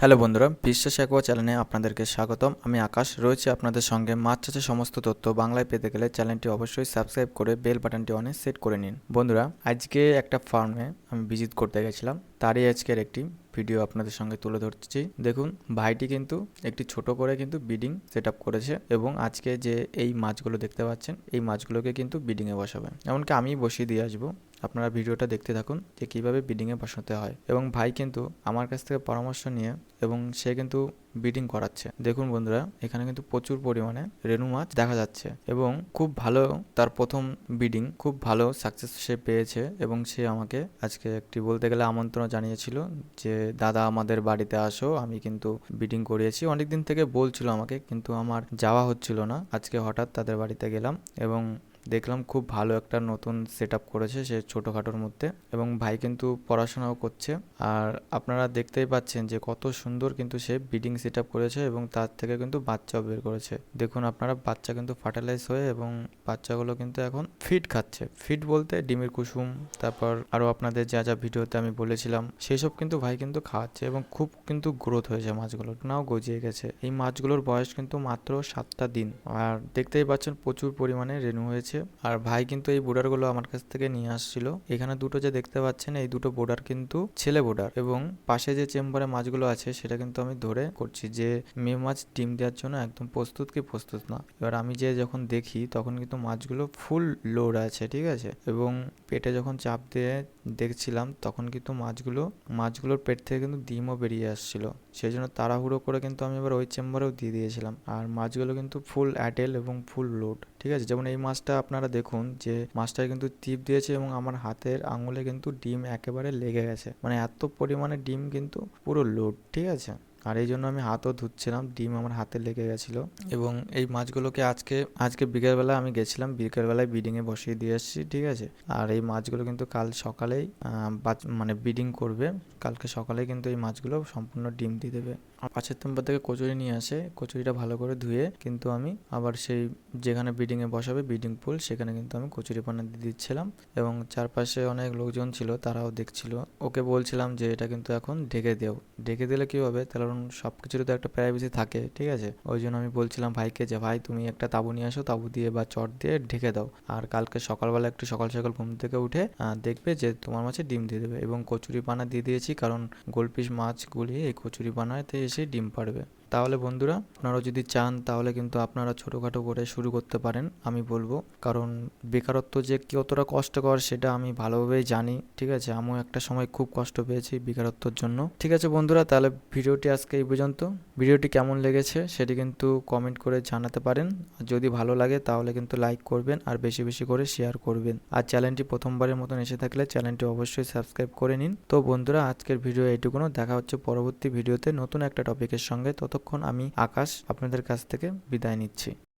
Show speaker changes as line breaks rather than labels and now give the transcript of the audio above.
Hello বন্ধুরা, বিশ্বাস aqua চ্যানেলে আপনাদেরকে স্বাগতম। আমি আকাশ, রয়েছে আপনাদের সঙ্গে। মাছ চাষের সমস্ত তথ্য বাংলায় পেতে গেলে চ্যানেলটি অবশ্যই সাবস্ক্রাইব করে বেল বাটনটি অনে সেট করে নিন। বন্ধুরা, আজকে একটা ফার্মে আমি ভিজিট করতে গেছিলাম। তারই আজকের একটি ভিডিও আপনাদের সঙ্গে তুলে ধরছি। দেখুন, ভাইটি কিন্তু একটি ছোট করে কিন্তু বিডিং সেট করেছে এবং আজকে যে এই মাছগুলো দেখতে পাচ্ছেন, এই মাছগুলোকে কিন্তু বিডিংয়ে বসাবে এমনকি আমি বসিয়ে দিয়ে আসব। আপনারা ভিডিওটা দেখতে থাকুন যে কীভাবে বিডিংয়ে বসাতে হয়। এবং ভাই কিন্তু আমার কাছ থেকে পরামর্শ নিয়ে এবং সে কিন্তু বিডিং করাচ্ছে। দেখুন বন্ধুরা, এখানে কিন্তু প্রচুর পরিমাণে রেনু মাছ দেখা যাচ্ছে এবং খুব ভালো তার প্রথম বিডিং খুব ভালো সাকসেস সে পেয়েছে এবং সে আমাকে আজকে একটি বলতে গেলে আমন্ত্রণ জানিয়েছিল যে, দাদা, আমাদের বাড়িতে আসো, আমি কিন্তু বিডিং করিয়েছি। অনেক দিন থেকে বলছিল আমাকে, কিন্তু আমার যাওয়া হচ্ছিল না। আজকে হঠাৎ তাদের বাড়িতে গেলাম এবং দেখলাম খুব ভালো একটা নতুন সেট করেছে সে ছোটোখাটোর মধ্যে এবং ভাই কিন্তু পড়াশোনাও করছে। আর আপনারা দেখতেই পাচ্ছেন যে কত সুন্দর কিন্তু সে বিডিং সেট করেছে এবং তার থেকে কিন্তু বাচ্চাও বের করেছে। দেখুন আপনারা, বাচ্চা কিন্তু ফার্টিলাইজ হয়ে এবং বাচ্চাগুলো কিন্তু এখন ফিট খাচ্ছে। ফিট বলতে ডিমের কুসুম, তারপর আরও আপনাদের যা যা ভিডিওতে আমি বলেছিলাম, সেসব কিন্তু ভাই কিন্তু খাওয়াচ্ছে এবং খুব কিন্তু গ্রোথ হয়েছে মাছগুলো। নাও গজিয়ে গেছে। এই মাছগুলোর বয়স কিন্তু মাত্র সাতটা দিন। আর দেখতেই পাচ্ছেন প্রচুর পরিমাণে রেনু হয়েছে। আর ভাই কিন্তু এই বোর্ডারগুলো আমার কাছ থেকে নিয়ে আসছিল। এখানে দুটো যে দেখতে পাচ্ছেন, এই দুটো বোর্ডার কিন্তু ছেলে বোর্ডার এবং পাশে যে চেম্বারে মাছগুলো আছে, সেটা কিন্তু আমি ধরে করছি যে মেয়ে মাছ ডিম দেওয়ার জন্য একদম প্রস্তুত কি প্রস্তুত না। এবার আমি যে যখন দেখি, তখন কিন্তু মাছগুলো ফুল লোড আছে, ঠিক আছে? এবং পেটে যখন চাপ দিয়ে দেখছিলাম, তখন কিন্তু মাছগুলো, মাছগুলোর পেট থেকে কিন্তু ডিমও বেরিয়ে আসছিল। সেই জন্য তাড়াহুড়ো করে কিন্তু আমি এবার ওই চেম্বারেও দিয়ে দিয়েছিলাম। আর মাছগুলো কিন্তু ফুল অ্যাটেল এবং ফুল লোড, ঠিক আছে? যেমন এই মাছটা আপনারা দেখুন যে মাছটা কিন্তু টিপ দিয়েছে এবং আমার হাতের আঙুলে কিন্তু ডিম একেবারে লেগে গেছে। মানে এত পরিমাণে ডিম কিন্তু পুরো লোড, ঠিক আছে? আর এই জন্য আমি হাতও ধুচ্ছিলাম, ডিম আমার হাতে লেগে গেছিল। এবং এই মাছগুলোকে আজকে আজকে বিকেলবেলা আমি গেছিলাম, বিকেলবেলায় বিডিংয়ে বসিয়ে দিয়ে এসেছি, ঠিক আছে? আর এই মাছগুলো কিন্তু কাল সকালেই মানে বিডিং করবে, কালকে সকালে কিন্তু এই মাছগুলো সম্পূর্ণ ডিম দিয়ে দেবে। আর পাশের তেম্বার থেকে কচুরি নিয়ে আসে। কচুরিটা ভালো করে ধুয়ে কিন্তু আমি আবার সেই যেখানে বিডিংয়ে বসাবে বিডিং পুল সেখানে কিন্তু আমি কচুরি পানা দিয়ে দিচ্ছিলাম এবং চারপাশে অনেক লোকজন ছিল, তারাও দেখছিল। ওকে বলছিলাম যে, এটা কিন্তু এখন ঢেকে দেও। ঢেকে দিলে কী হবে? কারণ সব কিছুরই তো একটা প্রাইভেসি থাকে, ঠিক আছে? ওই জন্য আমি বলছিলাম ভাইকে যে, ভাই, তুমি একটা তাবু নিয়ে আসো, তাবু দিয়ে বা চট দিয়ে ঢেকে দাও। আর কালকে সকালবেলা একটু সকাল সকাল ঘুম থেকে উঠে দেখবে যে, তোমার মাছে ডিম দিয়ে দেবে এবং কচুরি পানা দিয়ে দিয়েছি কারণ গোলপিস মাছগুলি এই কচুরি পানাতে এসে ডিম পারবে তাহলে বন্ধুরা আপনারা যদি চান, তাহলে কিন্তু আপনারা ছোটোখাটো করে শুরু করতে পারেন, আমি বলব। কারণ বেকারত্ব যে কতটা কষ্টকর, সেটা আমি ভালোভাবেই জানি, ঠিক আছে? আমিও একটা সময় খুব কষ্ট পেয়েছি বেকারত্বর জন্য। ঠিক আছে বন্ধুরা, তাহলে ভিডিওটি আজকে এই পর্যন্ত। ভিডিওটি কেমন লেগেছে সেটি কিন্তু কমেন্ট করে জানাতে পারেন। যদি ভালো লাগে তাহলে কিন্তু লাইক করবেন আর বেশি বেশি করে শেয়ার করবেন। আর চ্যানেলটি প্রথমবারের মতন এসে থাকলে চ্যানেলটি অবশ্যই সাবস্ক্রাইব করে নিন। তো বন্ধুরা, আজকের ভিডিও এইটুকুনো। দেখা হচ্ছে পরবর্তী ভিডিওতে নতুন একটা টপিকের সঙ্গে। ততক্ষণ আমি আকাশ আপনাদের কাছ থেকে বিদায় নিচ্ছি।